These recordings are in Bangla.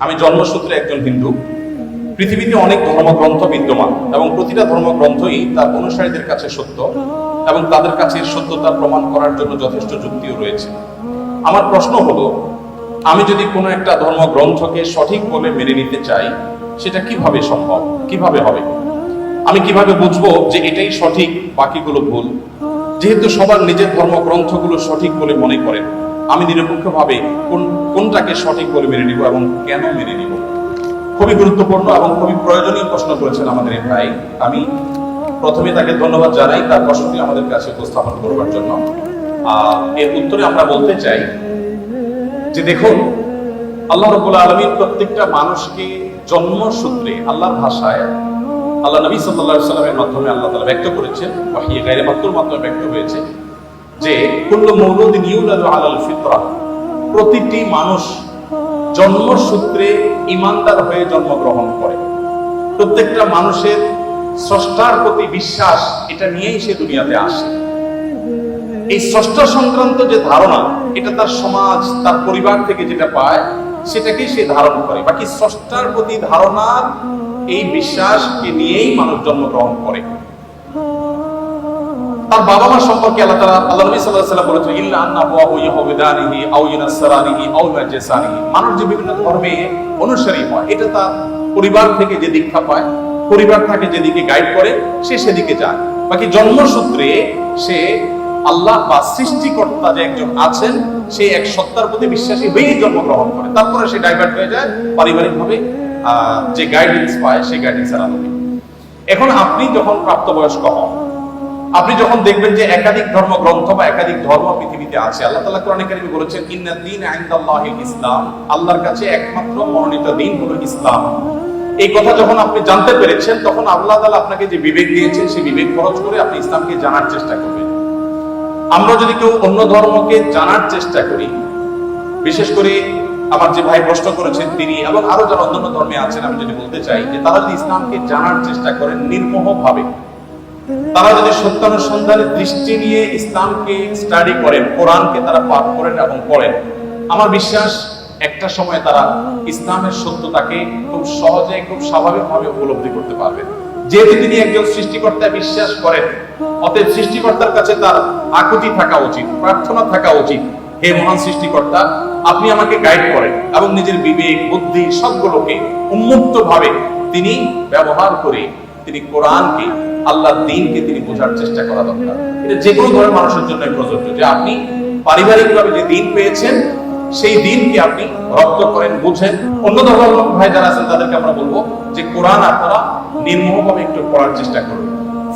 আমি জন্মসূত্রে একজন হিন্দু। পৃথিবীতে অনেক ধর্মগ্রন্থ বিদ্যমান এবং প্রতিটা ধর্মগ্রন্থই তার অনুসারীদের কাছে সত্য এবং তাদের কাছে সত্যতা প্রমাণ করার জন্য যথেষ্ট যুক্তিও রয়েছে। আমার প্রশ্ন হলো, আমি যদি কোনো একটা ধর্মগ্রন্থকে সঠিক বলে মেনে নিতে চাই, সেটা কীভাবে সম্ভব? কীভাবে হবে? আমি কীভাবে বুঝব যে এটাই সঠিক, বাকিগুলো ভুল? যেহেতু সবার নিজের ধর্মগ্রন্থগুলো সঠিক বলে মনে করেন আমি নিরপেক্ষভাবে কোন, কোনটাকে সঠিক বলে মেনে নিব এবং কেন মেনে নিব? খুবই গুরুত্বপূর্ণ এবং খুবই প্রয়োজনীয় প্রশ্ন করেছেন আমাদের ভাই। আমি প্রথমে তাকে ধন্যবাদ জানাই তার প্রশ্নটি আমাদের কাছে উপস্থাপন করবার জন্য। এর উত্তরে আমরা বলতে চাই যে দেখুন, আল্লাহ রবুল্লা আলমীর প্রত্যেকটা মানুষকে জন্মসূত্রে আল্লাহর ভাষায় আল্লাহ নবী সাল্লাহ সাল্লামের মাধ্যমে আল্লাহ তালা ব্যক্ত করেছেন। ওয়াহিয়ে গাইরে মাধ্যমে ব্যক্ত হয়েছে। যে কুল্লু মৌলুদিন ইউলাদু আলাল ফিতরা, প্রতিটি মানুষ জন্মসূত্রে ইমানদার হয়ে জন্মগ্রহণ করে। প্রত্যেকটা মানুষের স্রষ্টার প্রতি বিশ্বাস, এটা নিয়েই সে দুনিয়াতে আসে। এই ষষ্ঠ সংক্রান্ত যে ধারণা, এটা তার সমাজ, তার পরিবার থেকে যেটা পায়, সেটাকেই সে ধারণ করে। বাকি স্রষ্টার প্রতি ধারণার এই বিশ্বাসকে নিয়েই মানুষ জন্মগ্রহণ করে। তার বাবা মা সম্পর্কে আল্লাহ আল্লাহ নবী ইল্লা ইয়াহুদানিহি আও আও মানুষ যে বিভিন্ন ধর্মে অনুসারী হয়, এটা তার পরিবার থেকে যে দীক্ষা পায়, পরিবার যেদিকে গাইড করে, সে সেদিকে যায়। বাকি জন্মসূত্রে সে আল্লাহ বা সৃষ্টিকর্তা যে একজন আছেন সেই এক সত্তার প্রতি বিশ্বাসী হয়েই জন্মগ্রহণ করে। তারপরে সে ডাইভার্ট হয়ে যায়, পারিবারিকভাবে যে গাইডেন্স পায় সেই গাইডেন্সের আলোকে। এখন আপনি যখন প্রাপ্তবয়স্ক হন আপনি যখন দেখবেন যে একাধিক ধর্মগ্রন্থ বা একাধিক ধর্ম পৃথিবীতে আছে, আল্লাহ তাআলা কোরআনে কারিমে বলেছেন, ইন্না ইনদাল্লাহিল ইসলাম। আল্লাহর কাছে একমাত্র মনোনীত দিন হলো ইসলাম। এই কথা যখন আপনি জানতে পেরেছেন, তখন আল্লাহ তাআলা আপনাকে যে বিবেক দিয়েছেন, সেই বিবেক খরচ করে আপনি ইসলামকে জানার চেষ্টা করবেন। আমরা যদি কেউ অন্য ধর্মকে জানার চেষ্টা করি, বিশেষ করে আমার যে ভাই প্রশ্ন করেছেন তিনি এবং আরও যারা অন্যান্য ধর্মে আছেন, আমি যদি বলতে চাই যে তারা যদি ইসলামকে জানার চেষ্টা করেন নির্মোহ ভাবে তারা যদি সত্যানুসন্ধানের দৃষ্টি নিয়ে ইসলামকে স্টাডি করেন, কোরআনকে তারা পাঠ করেন এবং পড়েন, আমার বিশ্বাস একটা সময় তারা ইসলামের সত্যতাকে খুব সহজে, খুব স্বাভাবিকভাবে উপলব্ধি করতে পারবেন যেহেতু তিনি একজন সৃষ্টিকর্তা বিশ্বাস করেন, অতএব সৃষ্টিকর্তার কাছে তার আকুতি থাকা উচিত, প্রার্থনা থাকা উচিত, হে মহান সৃষ্টিকর্তা, আপনি আমাকে গাইড করেন এবং নিজের বিবেক, বুদ্ধি সবগুলোকে উন্মুক্ত ভাবে তিনি ব্যবহার করে তিনি কোরআনকে আল্লাহ দিনকে তিনি বোঝার চেষ্টা করা দরকার। এটা যে কোনো ধরনের মানুষের জন্য প্রযোজ্য যে আপনি পারিবারিকভাবে যে দিন পেয়েছেন, সেই দিনকে আপনি রপ্ত করেন, বুঝেন। অন্য ধর্মের ভাই যারা আছেন, তাদেরকে আমরা বলব যে কোরআন আপনারা নির্মোহভাবে একটু পড়ার চেষ্টা করুন।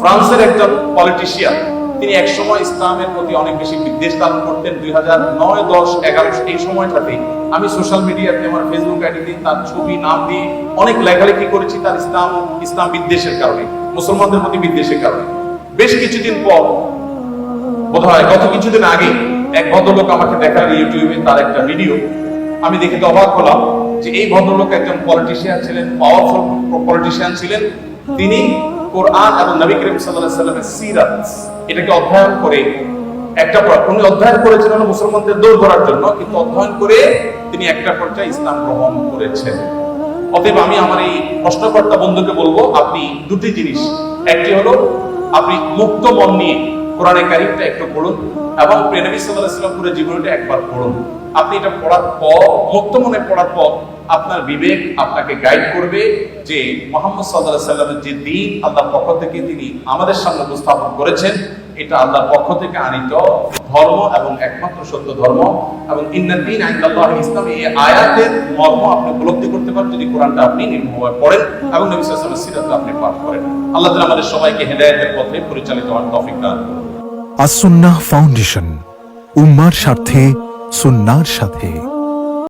ফ্রান্সের একজন পলিটিশিয়ান তিনি একসময় ইসলামের প্রতি অনেক বেশি বিদ্বেষ ধারণ করতেন। দুই হাজার নয়, দশ, এগারো, এই সময়টাতে আমি সোশ্যাল মিডিয়াতে আমার ফেসবুক আইডিতে তার ছবি, নাম দিয়ে অনেক লেখালেখি করেছি তার ইসলাম ইসলাম বিদ্বেষের কারণে, মুসলমানদের প্রতি বিদ্বেষের কারণে। বেশ কিছুদিন পর বোধ হয় গত কিছুদিন আগে, এক ভদ্রলোক আমাকে দেখার ইউটিউবে তার একটা ভিডিও আমি দেখে তো অবাক হলাম যে এই ভদ্রলোক একজন পলিটিশিয়ান ছিলেন পাওয়ারফুল পলিটিশিয়ান ছিলেন। তিনি কোরআন এবং নবী করিম আলাইহি সাল্লামের সিরাত। এটাকে অধ্যয়ন করে, একটা উনি অধ্যয়ন করেছিলেন মুসলমানদের দৌড় ধরার জন্য, কিন্তু অধ্যয়ন করে তিনি একটা পর্যায়ে ইসলাম গ্রহণ করেছেন। অতএব আমি আমার এই প্রশ্নকর্তা বন্ধুকে বলব, আপনি দুটি জিনিস। একটি হলো, আপনি মুক্ত মন নিয়ে কোরআনে কারিমটা একটু পড়ুন এবং প্রেনবী আলাইহি পুরো জীবনটা একবার পড়ুন। আপনি এটা পড়ার পর, মুক্ত মনে পড়ার পর আপনার বিবেক আপনাকে গাইড করবে যে মোহাম্মদ আলাইহি সাল্লামের যে দিন আল্লাহর পক্ষ থেকে তিনি আমাদের সামনে উপস্থাপন করেছেন। এটা আল্লাহর পক্ষ থেকে আনিত ধর্ম এবং একমাত্র সত্য ধর্ম এবং ইন্নাদ্দিন আইন্দাল্লাহ ইসলাম, এই আয়াতের মর্ম আপনি উপলব্ধি করতে পারেন যদি কোরআনটা আপনি নির্মভাবে পড়েন এবং নবী সাল্লাল্লাহু আপনি পাঠ করেন। আল্লাহ তাআলা আমাদের সবাইকে হেদায়েতের পথে পরিচালিত হওয়ার তৌফিক দান করুন। আসুন্নাহ ফাউন্ডেশন, উম্মার স্বার্থে, সুন্নার সাথে।